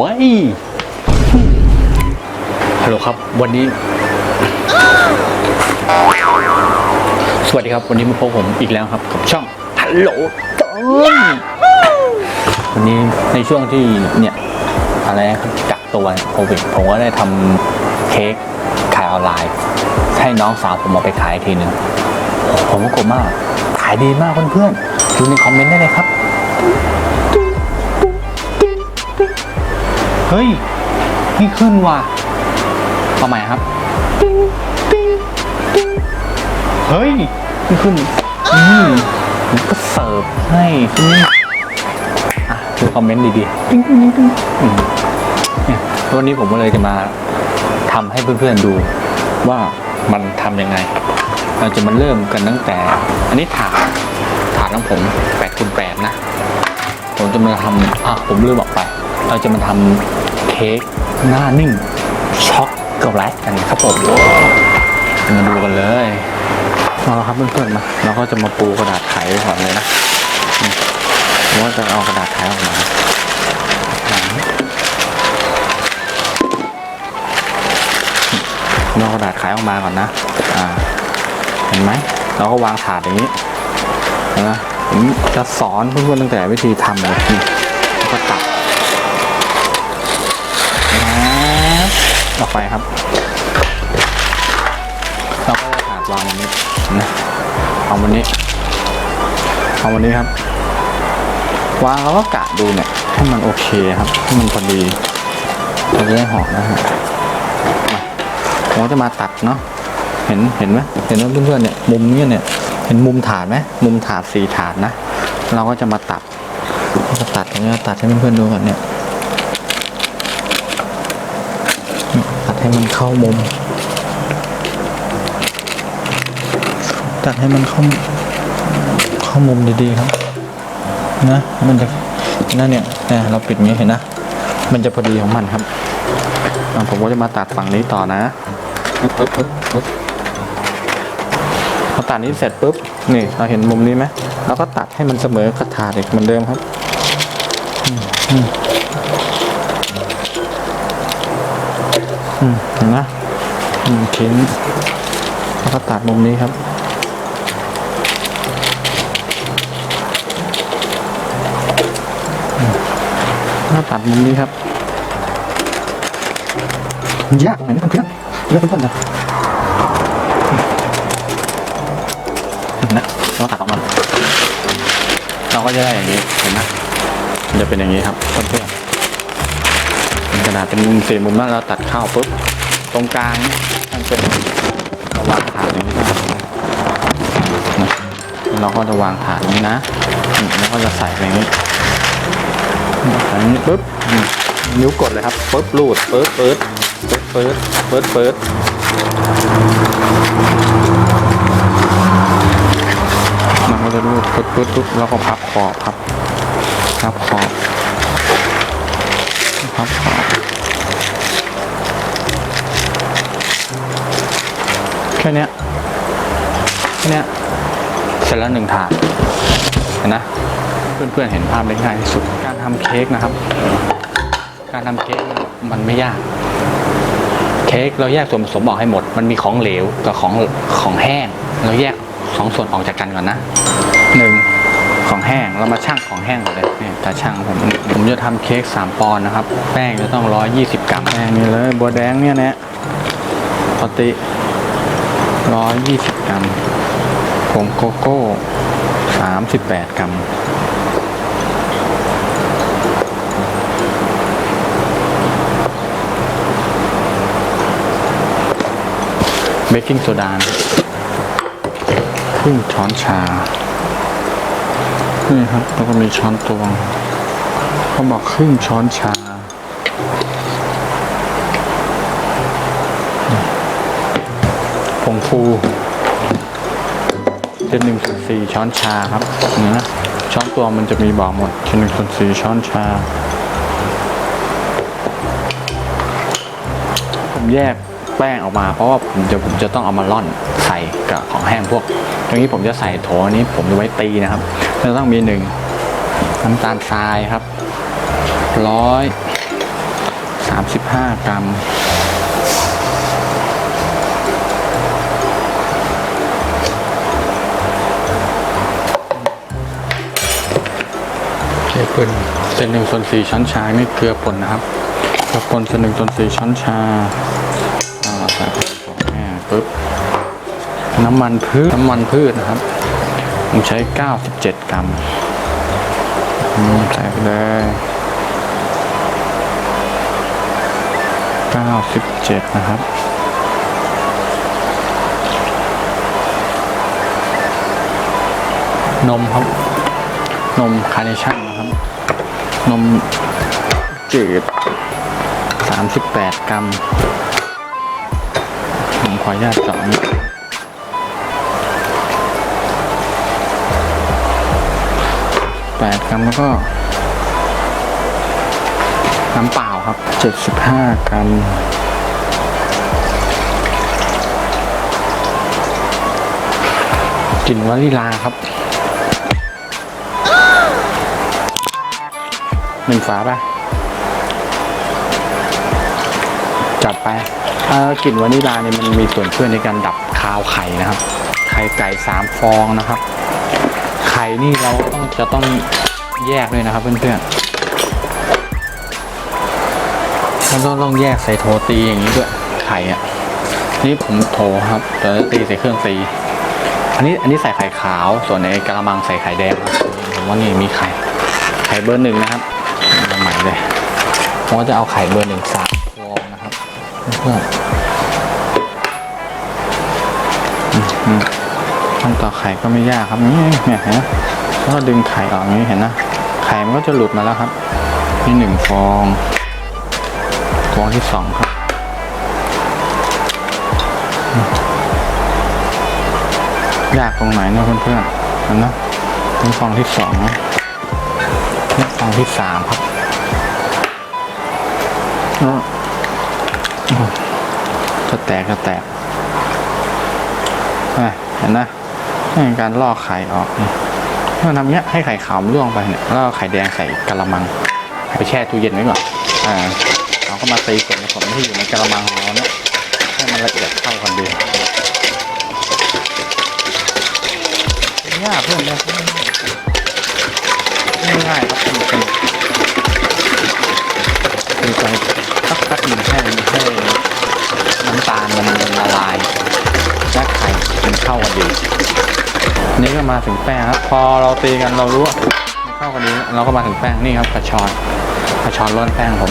ว้ยฮัลโหลครับ วันนี้ สวัสดีครับ วันนี้มาพบผมอีกแล้วครับกับช่องฮัลโหลต้นวันนี้ในช่วงที่เนี่ยอะไรนะครับกักตัวโควิดผมก็ได้ทำเค้กขายออนไลน์ ให้น้องสาวผมเอาไปขายทีหนึ่งผมก็กลัวมาก ขายดีมากเพื่อนๆดูในคอมเมนต์ได้เลยครับ เฮ้ยนี่ขึ้นว่ะเอาใหม่ครับเฮ้ยนี่ขึ้นนี่ผมก็เสิร์ฟให้นี่อะดูคอมเมนต์ดีๆติ๊งติ๊งติ๊งอืมเนี่ยวันนี้ผมก็เลยจะมาทำให้เพื่อนๆดูว่ามันทำยังไง เราจะมาเริ่มกันตั้งแต่ อันนี้ถาดถาดของผม8คูณ8นะ ผมจะมาทำอะผมลืมบอกไป เราจะมาทำเค้กหน้านิ่งช็อกโกแลตกันครับผมมาดูกันเลยเอาละครับเพื่อนๆมาเราก็จะมาปูกระดาษไขไว้ก่อนเลยนะนี่ผมว่าจะเอากระดาษไขออกมาเราเอากระดาษไขออกมาก่อนนะอ่าเห็นไหมเราก็วางถาดอย่างนี้นะผมจะสอนเพื่อนๆตั้งแต่วิธีทำเลย ออกไปครับ เราก็จะถาดวางวันนี้นะเอาวันนี้เอาวันนี้ครับ วางแล้วก็กะดูเนี่ยให้มันโอเคครับให้มันพอดีเราจะได้หอมนะฮะมาผมจะมาตัดเนาะเห็นเห็นไหมเห็นไหมเพื่อนๆเนี่ยมุมเนี้เนี่ยเห็นมุมถาดไหมมุมถาดสี่ถาดนะ เราก็จะมาตัดเราจะตัดอย่างเงี้ยตัดให้เพื่อนๆดูก่อนเนี่ยตัด ให้มันเข้ามุม ตัดให้มันเข้าเข้ามุมดีๆครับ นะ มันจะนั่นเนี่ยเนี่ยเราปิดนี้เห็นนะ มันจะพอดีของมันครับผมก็จะมาตัดฝั่งนี้ต่อนะพอตัดนี้เสร็จปุ๊บ นี่เราเห็นมุมนี้ไหมเราก็ตัดให้มันเสมอกับถาดอีกเหมือนเดิมครับ อืม เห็นนะหนึ่งชิ้นแล้วก็ตัดมุมนี้ครับอืมแล้วตัดมุมนี้ครับมันยากไหมนะเพื่อนเพื่อนเพื่อนนะนะเราตัดออกมาเราก็จะได้อย่างนี้เห็นไหมจะเป็นอย่างนี้ครับเพื่อน ระดาษเป็นมุมสี่มุมแล้วเราตัดเข้าปุ๊บตรงกลางมันเป็นเราวางฐานอย่างนี้ได้นะเราก็จะวางฐานนี้นะแล้วก็จะใส่ไปนี้ใส่นี้ปุ๊บนิ้วกดเลยครับปุ๊บรูดปุ๊บปุ๊บปุ๊บปุ๊บปุ๊บปุ๊บมันก็จะรูดปึ๊บปึ๊บปึ๊บแล้วก็พับขอบพับพับขอับแค่นี้แค่นี้เสร็จแล้วหนึ่งถาดเห็นนะเพื่อนๆเห็นภาพได้ง่ายที่สุดการทำเค้กนะครับ การทำเค้กมันไม่ยาก เค้กเราแยกส่วนผสมออกให้หมด มันมีของเหลวกับของของแห้ง เราแยกสองส่วนออกจากกันก่อนนะหนึ่งของแห้งเรามาชั่งของแห้งก่อนเลย ตาช่างผมผมจะทำเค้กสามปอนด์นะครับ แป้งจะต้องร้อยยี่สิบกรัมแป้งนี่เลยบัวแดงเนี่ยนะปกติร้อยยี่สิบกรัมผงโกโก้สามสิบแปดกรัมเบกกิ้งโซดาครึ่งช้อนชา นี่ครับแล้วก็มีช้อนตวงเขาบอกครึ่งช้อนชาผงฟูเป็นหนึ่งส่วนสี่ช้อนชาครับนี่นะช้อนตวงมันจะมีบอกหมดเป็นหนึ่งส่วนสี่ช้อนชา ผมแยกแป้งออกมาเพราะว่าผมจะผมจะต้องเอามาร่อนใส่กับของแห้งพวก ตรงนี้ผมจะใส่โถอันนี้ผมจะไว้ตีนะครับ จะต้องมีหนึ่งน้ำตาลทรายครับร้อยสามสิบห้ากรัมเกลือป่นเศษหนึ่งส่วนสี่ช้อนชาไม่เกลือป่นนะครับเกลือป่นเศษหนึ่งส่วนสี่ช้อนชาอ่าใส่ไปของแม่ปุ๊บน้ำมันพืชน้ำมันพืชนะครับ ผมใช้ 97 กรัมใส่ไปเลย 97 นะครับนมครับ นมคาร์เนชั่นนะครับ นมจืด 38 กรัม ผมขออนุญาตจาะนี้ 8 กรัมแล้วก็ น้ำเปล่าครับ 75 กรัมกลิ่นวานิลาครับหนึ่งฝาป่ะ จัดไปเออกลิ่นวานิลาเนี่ยมันมีส่วนช่วยในการดับคาวไข่นะครับ ไข่ไก่สามฟองนะครับ ข่นี่เราต้องจะต้องแยกด้วยนะครับเพื่อนๆเราต้องต้องแยกใส่โถตีอย่างนี้ด้วยไข่อะนี่ผมโถครับเดี๋ยวตีใส่เครื่องตี อันนี้อันนี้ใส่ไข่ขาว ส่วนในกระมังใส่ไข่แดงผมว่านี่มีไข่ ไข่เบอร์หนึ่งนะครับใหม่เลยผมก็จะเอาไข่เบอร์หนึ่งสามฟองนะครับเพื่อนอืม ขั้นต่อไข่ก็ไม่ยากครับนี่เนี่ยเห็นไหมก็ดึงไข่ออกนี้เห็นนะไข่มันก็จะหลุดมาแล้วครับนี่หนึ่งฟองฟองที่สองครับยากตรงไหนนะเพื่อนๆเห็นนะนี่ฟองที่สองนี่ฟองที่สามครับจะแตกจะแตกเห็นนะ นี่การลอกไข่ออกนี่เมื่อทำเนี้ยให้ไข่ขาวล่วงไปเนี่ยแล้วไข่แดงใส่กระมัง ไปแช่ตู้เย็นไว้ก่อนอ่าเราก็มาตีส่วนผสมที่อยู่ในกะละมังของเราเนี่ยให้มันละเอียด มาถึงแป้งครับ พอเราตีกันเรารู้ว่ามันเข้ากันดีเราก็มาถึงแป้งนี่ครับกระชอนกระชอนร่อนแป้งผม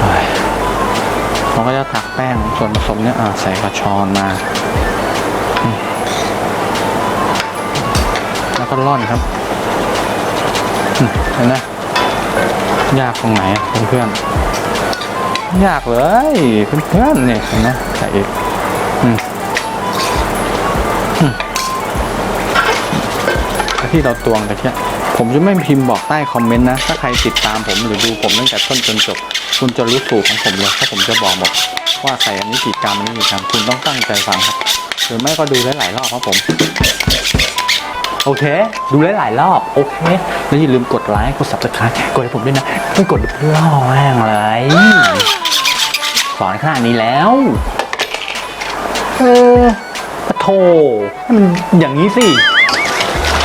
เฮ้ยผมก็จะตักแป้งส่วนผสมเนี่ยใส่กระชอนมา แล้วก็ร่อนครับเห็นไหมยากตรงไหนอะเพื่อนๆยากเลยเพื่อนๆเนี่ยเห็นไหมใส่อีกอืม ที่เราตวงกันเนี่ยผมจะไม่พิมพ์บอกใต้คอมเมนต์นะ ถ้าใครติดตามผมหรือดูผมตั้งแต่ต้นจนจบ คุณจะรู้สูตรของผมเลยถ้าผมจะบอกบอกว่าใส่อันนี้กี่กรัมอันนี้กี่กรัมคุณต้องตั้งใจฟังครับ หรือไม่ก็ดูหลายๆรอบครับผม โอเค ดูหลายๆรอบ โอเค แล้วอย่าลืมกดไลค์ กด subscribe กดให้ผมด้วยนะไม่กดล่อแม่งเลยสอนขนาดนี้แล้ว เออโถให้มันอย่างนี้สิ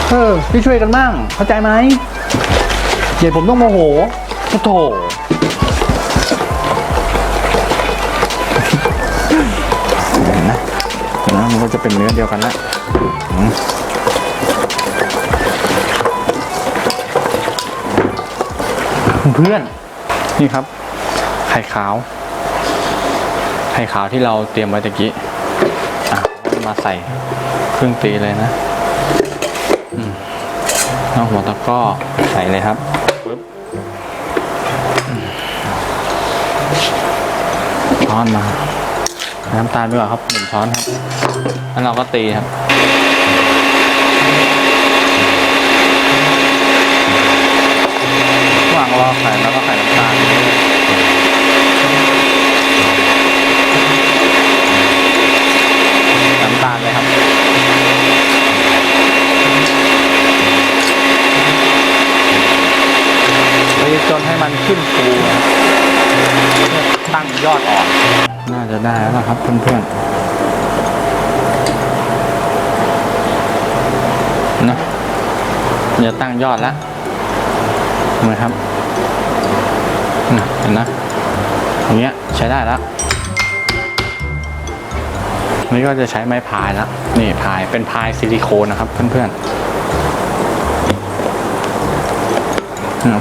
เออพี่ช่วยกันบ้างเข้าใจไหมอย่าผมต้องโมโหโถนะนะมันก็จะเป็นเนื้อเดียวกันละเพื่อนนี่ครับ ไข่ขาว ไข่ขาวที่เราเตรียมไว้ตะกี้อะมาใส่เครื่องตีเลยนะ แล้วหัวตะก้อใส่เลยครับปึ๊บช้อนมา น้ำตาลด้วยครับหนึ่งช้อนครับแล้วเราก็ตีครับหว่างรอไข่แล้วก็ไข่น้ำตาล จนให้มันขึ้นฟูตั้งยอดอ่อนน่าจะได้แล้วนะครับเพื่อนๆนะจะตั้งยอดแล้วเห็นไหมครับเห็นนะอย่างเงี้ยใช้ได้แล้วนี่ก็จะใช้ไม้พายแล้วนี่พายเป็นพายซิลิโคนนะครับเพื่อนๆ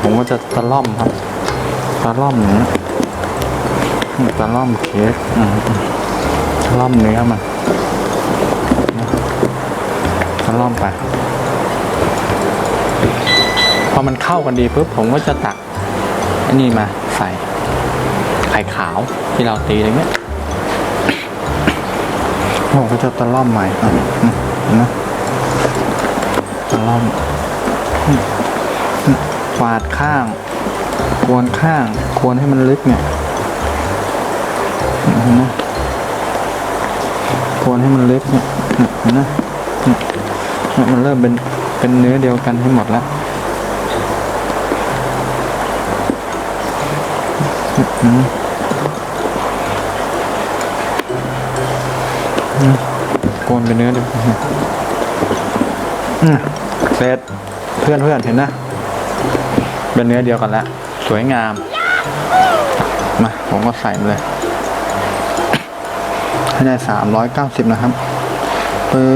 ผมก็จะตะล่อมครับตะล่อมอย่างนี้ยตะล่อมเค้กตะล่อมเนื้อมันตะล่อมไป พอมันเข้ากันดีปุ๊บผมก็จะตักอันนี้มาใส่ไข่ขาวที่เราตีอะไรเงี้ยผมก็จะตะล่อมใหม่อะนะตะล่อมาดข้าง ควนข้าง ควรให้มันลึกเนี่ยเห็นไหมควรให้มันลึกเนี่ยเนี่ยเห็นไหมเนี่มันเริ่มเป็นเป็นเนื้อเดียวกันให้หมดแล้วอืมโกนเป็นเนื้อเดียวกันอืมเสร็จเพื่อนเพื่อนเห็นนะ เป็นเนื้อเดียวกันแล้ว สวยงาม มา ผมก็ใส่เลย ให้ได้สามร้อยเก้าสิบนะครับปึ๊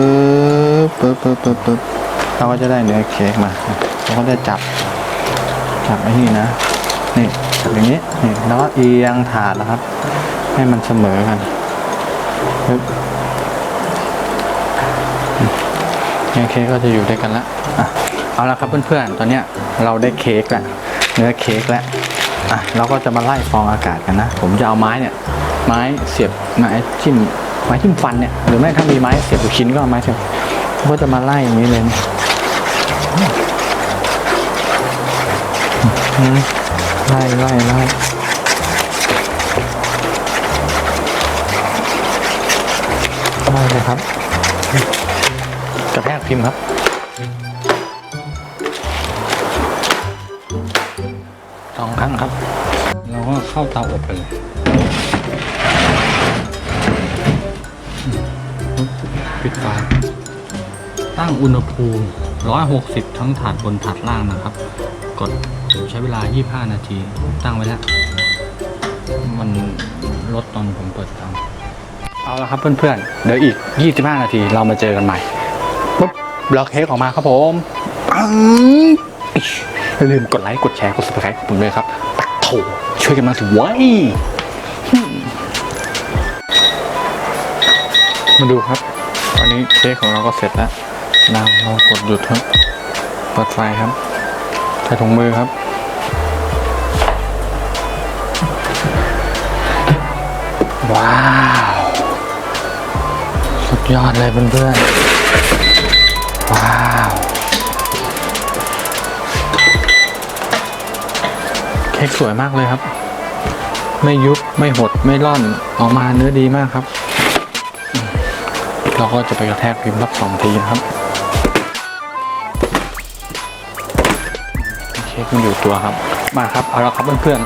บปึ๊บปึ๊บปึ๊บปึ๊บเราก็จะได้เนื้อเค้กมาเราก็ได้จับ จับไอ้นี่นะ นี่จับอย่างนี้ นี่ แล้วก็เอียงถาดนะครับ ให้มันเสมอกันปึ๊บเนื้อเค้กก็จะอยู่ด้วยกันละอะ เอาละครับเพื่อนๆ ตอนเนี้ยเราได้เค้กแล้วเนื้อเค้กแล้วอะเราก็จะมาไล่ฟองอากาศกันนะ ผมจะเอาไม้เนี่ย ไม้เสียบไม้จิ้มไม้จิ้มฟันเนี่ยหรือไม่ถ้ามีไม้เสียบชิ้นก็เอาไม้เสียบก็จะมาไล่อย่างนี้เลยนะไล่ไล่ไล่ไล่เลยครับกระแทกพิมพ์ครับ ครั้งครับ เราก็เข้าเตาอบไปเลยปิดฝาตั้งอุณหภูมิ 160 ทั้งถาดบนถาดล่างนะครับ กดผมใช้เวลา 25 นาที ตั้งไว้แล้ว มันลดตอนผมเปิดเตาเอาละครับเพื่อนๆ เดี๋ยวอีก 25 นาทีเรามาเจอกันใหม่ปุ๊บล็อกเค้กออกมาครับผมปัง อย่าลืมกดไลค์ กดแชร์ กด subscribe ผมเลยครับโถช่วยกันมาสิไว้ยมาดูครับตอนนี้เค้กของเราก็เสร็จแล้วน้ำเรากดหยุดครับ เปิดไฟครับ ใส่ถุงมือครับว้าว สุดยอดเลยเพื่อนๆว้าว เค้กสวยมากเลยครับ ไม่ยุบไม่หดไม่ร่อนออกมาเนื้อดีมากครับ เราก็จะไปกระแทกพิมพ์รับสองทีนะครับเค้กมันอยู่ตัวครับ มาครับเอาละครับเพื่อน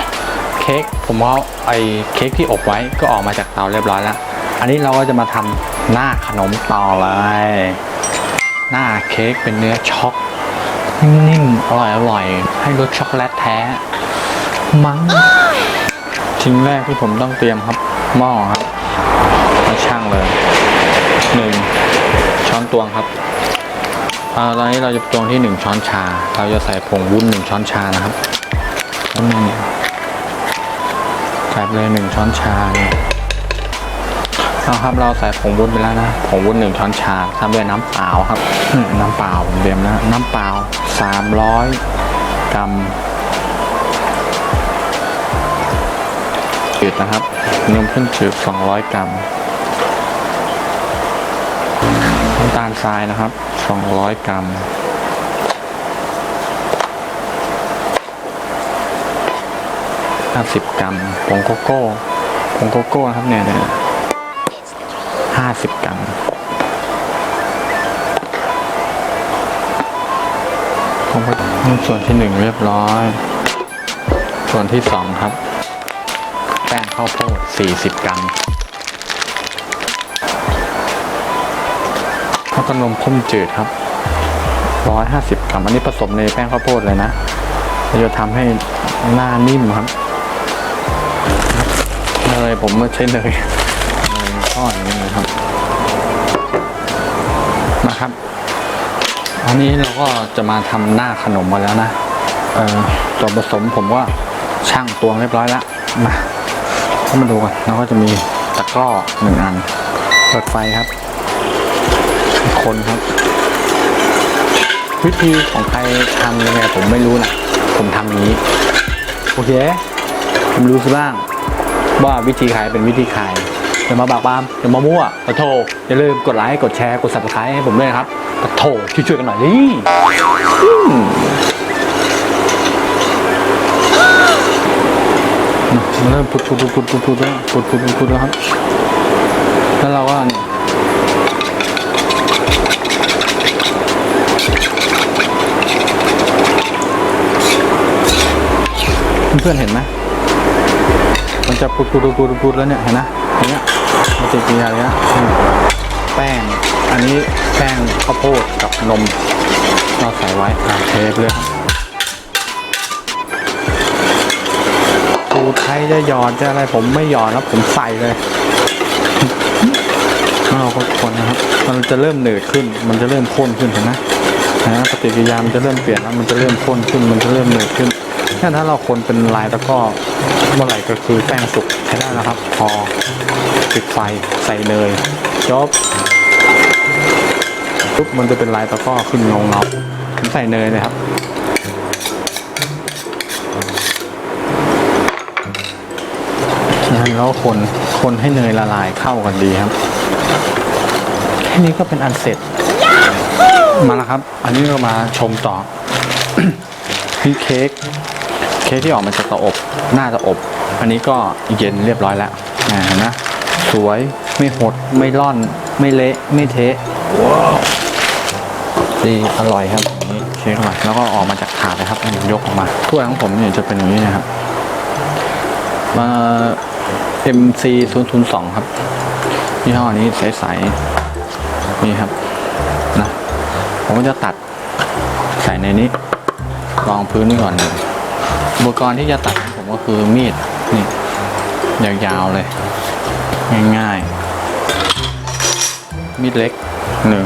ๆเค้กผมว่าไอ้เค้กที่อบไว้ก็ออกมาจากเตาเรียบร้อยแล้ว อันนี้เราก็จะมาทำหน้าขนมต่อเลย หน้าเค้กเป็นเนื้อช็อก นิ่มๆอร่อยอร่อยให้รสช็อกโกแลตแท้ มั้งชิ้นแรกที่ผมต้องเตรียมครับหม้อครับมาช่างเลยหนึ่งช้อนตวงครับอ่าตอนนี้เราจะตวงที่หนึ่งช้อนชา เราจะใส่ผงวุ้นหนึ่งช้อนชานะครับแล้วนึ่ใส่เลยหนึ่งช้อนชาเนี่ย เอาครับเราใส่ผงวุ้นไปแล้วนะผงวุ้นหนึ่งช้อนชาทำด้วยน้ำเปล่าครับน้ำเปล่าผมเตรียมแล้วน้ำเปล่าสามร้อยกรัมจืดนะครับนมข้นจืด200กรัมน้ำตาลทรายนะครับ200กรัม50กรัมผงโกโก้ผงโกโก้นะครับเนี่ยเนี่ย 50 กรัม ผมก็ส่วนที่หนึ่งเรียบร้อย ส่วนที่สองครับ แป้งข้าวโพด 40 กรัม แล้วก็นมข้นจืดครับ 150 กรัม อันนี้ผสมในแป้งข้าวโพดเลยนะจะทำให้หน้านิ่มครับเนยผมไม่ใช้เนย อดอย่างนี้เลยครับ นะครับ อันนี้เราก็จะมาทำหน้าขนมมาแล้วนะเออส่วนผสมผมว่าช่างตวงเรียบร้อยแล้วมาเข้ามาดูกันแล้วก็จะมีตะกร้อหนึ่งอันเปิดไฟครับ คนครับ วิธีของใครทำยังไงผมไม่รู้นะผมทำอย่างนี้ โอเคผมรู้สิบ้าง ว่าวิธีขายเป็นวิธีขาย อย่ามาบากบามอย่ามามั่วขอโทษอย่าลืมกดไลค์กดแชร์กด subscribe ให้ผมด้วยนะครับขอโทษช่วยๆกันหน่อยดิอืมมันเริ่มพุดพุดพุดพุดพุดพุดแล้วพุดพุดพุดพุดแล้วครับแล้วเราก็นี่เพื่อนเห็นไหมมันจะปุดปุดปุดปุดแล้วเนี่ยเห็นนะอย่างเงี้ยมันจะมี อะไรนะแป้ง อันนี้แป้งข้าวโพดกับนมเราใส่ไว้อ่าเทเลยครับสูตรไทยจะหยอดจะอะไรผมไม่หยอดแล้วผมใส่เลยแล้วเราก็คนนะครับ มันจะเริ่มเหนืดขึ้น มันจะเริ่มข้นขึ้นเห็นไหมนไหมปฏิกิริยามันจะเริ่มเปลี่ยนแล้วมันจะเริ่มข้นขึ้น มันจะเริ่มเหนืดขึ้น ถ้าเราคนเป็นลายตะกร้อเมื่อไหร่ก็คือแป้งสุกใช้ได้แล้วครับ พอปิดไฟใส่เนยจบปุ๊บมันจะเป็นลายตะกร้อขึ้นเงาเงาๆผมใส่เนยเลยครับนั้นแล้วคนคนให้เนยละลายเข้ากันดีครับแค่นี้ก็เป็นอันเสร็จ มาแล้วครับ อันนี้เรามาชมต่อคือเค้ก เค้กที่ออกมาจากเตาอบหน่าจะอบ อันนี้ก็เย็นเรียบร้อยแล้วนะเห็นไหมสวยไม่หดไม่ร่อน ไม่เละไม่เทะว้าวดีอร่อยครับอย่างนี้เค้กอร่อยแล้วก็ออกมาจากถาดนะครับยกออกมาถ้วยของผมเนี่ยจะเป็นอย่างนี้นะครับมา MC 0 0 2ครับยี่ห้อนี้ใสๆนี่ครับนะผมจะตัดใส่ในนี้รองพื้นนี่ก่อนเลย อุปกรณ์ที่จะตัดของผมก็คือมีดนี่ยาวๆเลย ง่ายๆ มีดเล็กหนึ่ง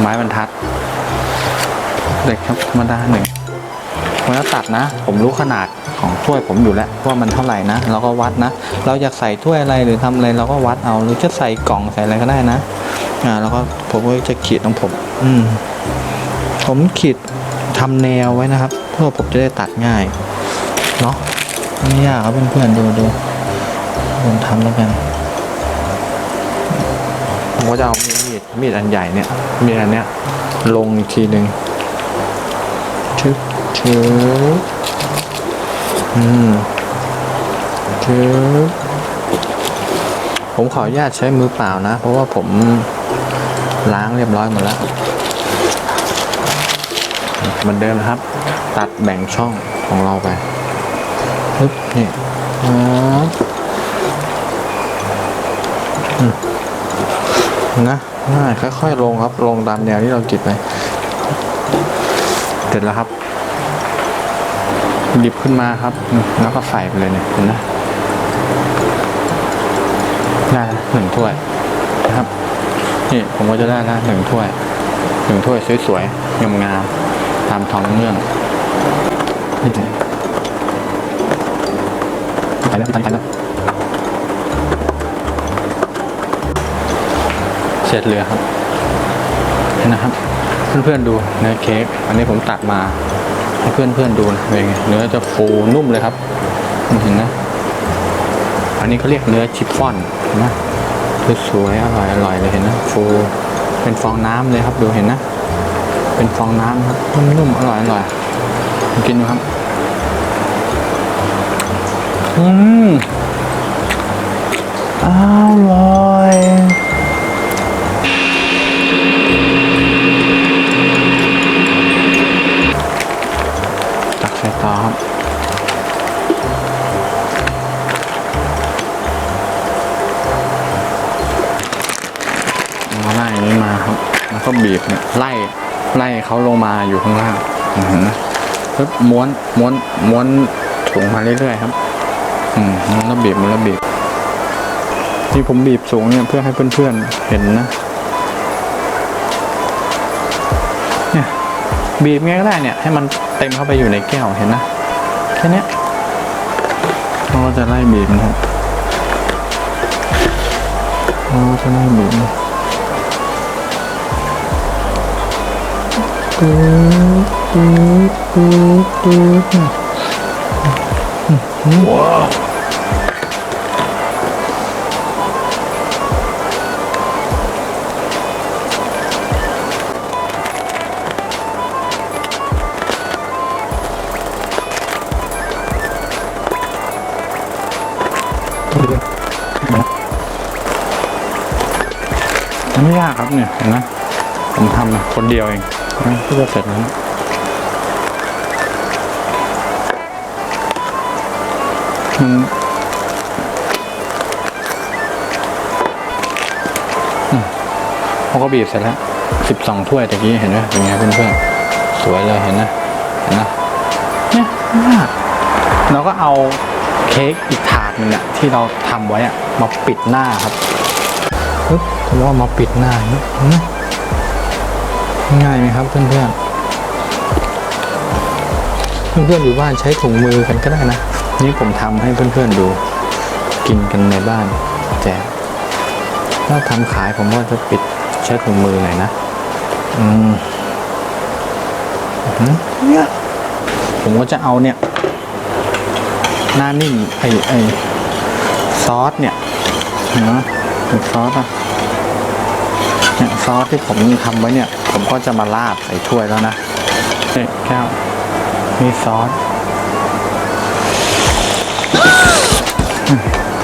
ไม้บรรทัดเล็กครับธรรมดาหนึ่งผมจะตัดนะ ผมรู้ขนาดของถ้วยผมอยู่แล้วว่ามันเท่าไหร่นะเราก็วัดนะ เราอยากใส่ถ้วยอะไรหรือทำอะไรเราก็วัดเอาหรือจะใส่กล่องใส่อะไรก็ได้นะอ่าแล้วก็ผมก็จะขีดของผม อืมผมขีดทำแนวไว้นะครับ พื่อผมจะได้ตัดง่ายเนาะไม่ยากครับเพื่อนๆดูดูผมทำแล้วกันผมก็จะเอามีดมีดอันใหญ่เนี่ยมีดอันเนี้ยลงอีกทีหนึ่งชึบชึบอืมชึบผมขออนุญาตใช้มือเปล่านะ เพราะว่าผมล้างเรียบร้อยหมดแล้วเหมือนเดิมครับตัดแบ่งช่องของเราไปปึ๊บนี่อืมนะง่ายค่อยๆลงครับ ลงตามแนวที่เราจิดไป เสร็จแล้วครับหยิบขึ้นมาครับ แล้วก็ใส่ไปเลยเนี่ยเห็นนะได้แล้วหนึ่งถ้วยนะครับ นี่ผมก็จะได้แล้วหนึ่งถ้วยหนึ่งถ้วยสวยๆงามๆตามท้องเรื่อง นี่เลยไปแล้วไปแล้วเสร็จเลยครับเห็นนะครับ เพื่อนๆดูเนื้อเค้กอันนี้ผมตัดมาให้เพื่อนๆดูนะเป็นไงเนื้อจะฟูนุ่มเลยครับเห็นนะอันนี้เขาเรียกเนื้อชิฟฟ่อนเห็นไหมคือสวยอร่อยอร่อยเลยเห็นนะฟูเป็นฟองน้ำเลยครับดูเห็นนะ เป็นฟองน้ำครับนุ่มๆอร่อยอร่อย กินดูครับ อืมอร่อยตักใส่ต่อครับเอาไล่นี้มาครับ แล้วก็บีบเนี่ยไล่ไล่เขาลงมาอยู่ข้างล่างอือหือ ปึ๊บม้วนม้วนม้วนถุงมาเรื่อยๆครับ อืมมันแล้วบีบมันแล้วบีบที่ผมบีบสูงเนี่ยเพื่อให้เพื่อนๆเห็นนะเนี่ยบีบไงก็ได้เนี่ย ให้มันเต็มเข้าไปอยู่ในแก้วเห็นนะแค่นี้เราจะไล่บีบนะครับเราจะไล่บีบนะปึ๊บปึ๊บปึ๊บปึ๊บ ว้าวนไม่ยากครับเนี่ยเห็นไหมผมทำนะคนเดียวเองนะก็จะเสร็จแล้ว เขาก็บีบเสร็จแล้วสิบสองถ้วยตะกี้เห็นไหมเป็นไงเพื่อนๆสวยเลยเห็นนะเห็นนะเนี่ยมาเราก็เอาเค้กอีกถาดหนึงอะที่เราทำไว้อะมาปิดหน้าครับปึ๊บผมว่ามาปิดหน้าอย่างนี้เห็นไง่ายไหมครับเพื่อนๆเพื่อนๆอยู่บ้านใช้ถุงมือกันก็ได้นะ นี่ผมทำให้เพื่อนๆดู กินกันในบ้านแจกถ้าทำขายผมก็จะปิดใช้ถุงมือหน่อยนะ อืมเนี่ยผมก็จะเอาเนี่ย หน้านิ่มไอไอซอสเนี่ยนไหมเป็นซอสอะเนี่ยซอสที่ผมทำไว้เนี่ย ผมก็จะมาราดใส่ถ้วยแล้วนะเนี่ยแก้วมีซอส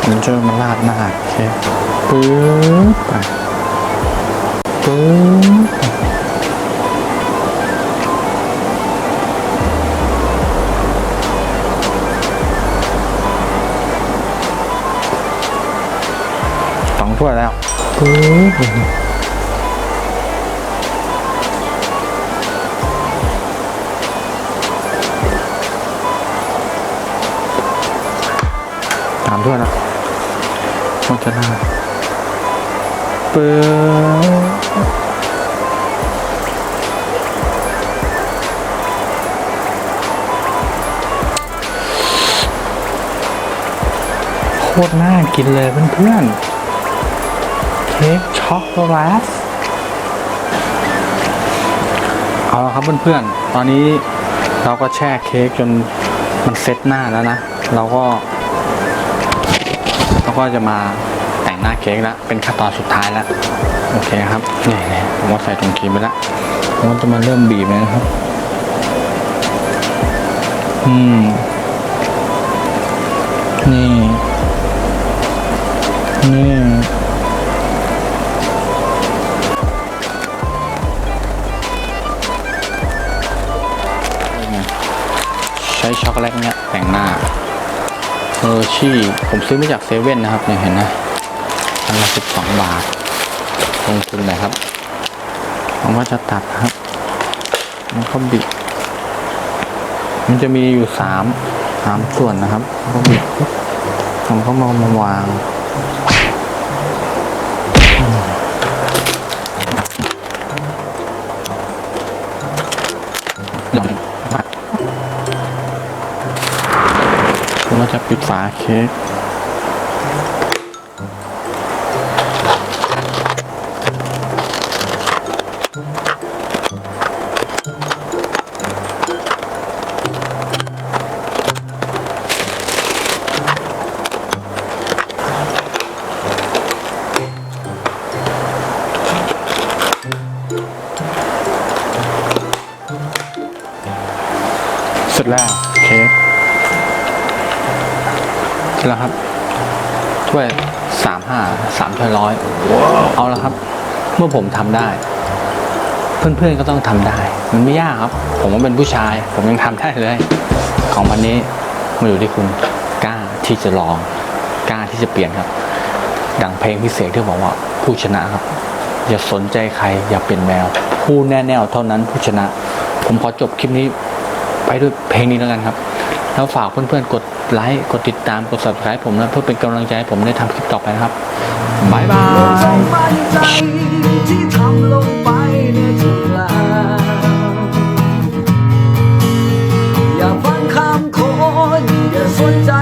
มันจะมาราดหน้าโอเคปึ๊บไปปึ๊บสองถ้วยแล้วปึ๊บสาม ถ้วยแล้วโฆษณาปึ๊บโคตรน่ากินเลยเพื่อนๆ เค้กช็อกโกแลต เอาละครับเพื่อนๆ ตอนนี้เราก็แช่เค้กจนมันเซตหน้าแล้วนะ เราก็ เราก็จะมาแต่งหน้าเค้กแล้วเป็นขั้นตอนสุดท้ายแล้วโอเคครับนี่ๆผมก็ใส่ถุงครีมไปแล้วผมก็จะมาเริ่มบีบเลยนะครับ อืม นี่ นี่ใช้ช็อกโกแลตเนี่ยแต่งหน้า เออชี่ผมซื้อมาจากเซเว่นนะครับเนี่ยเห็นนะอันละสิบสองบาทลงทุนหน่อยครับผมว่าจะตัดครับแล้วก็บิดมันจะมีอยู่สามสามส่วนนะครับก็บิดผมก็มามาวาง ก็จะปิดฝาเค้ก ถ้วยร้อยเอาละครับ เมื่อผมทำได้ เพื่อนๆก็ต้องทำได้ มันไม่ยากครับ ผมว่าเป็นผู้ชาย ผมยังทำได้เลย ของวันนี้มาอยู่ที่คุณกล้าที่จะลองกล้าที่จะเปลี่ยนครับ ดังเพลงพิเศษที่บอกว่าผู้ชนะครับ อย่าสนใจใคร อย่าเป็นแมวผู้แน่แน่วเท่านั้นผู้ชนะ ผมขอจบคลิปนี้ไปด้วยเพลงนี้แล้วกันครับ แล้วฝากเพื่อนๆกดไลค์กดติดตามกด subscribe ผมนะเพื่อเป็นกำลังใจให้ผมได้ทำคลิปต่อไปนะครับบายบายอย่าฟังคำคนอย่าสนใจ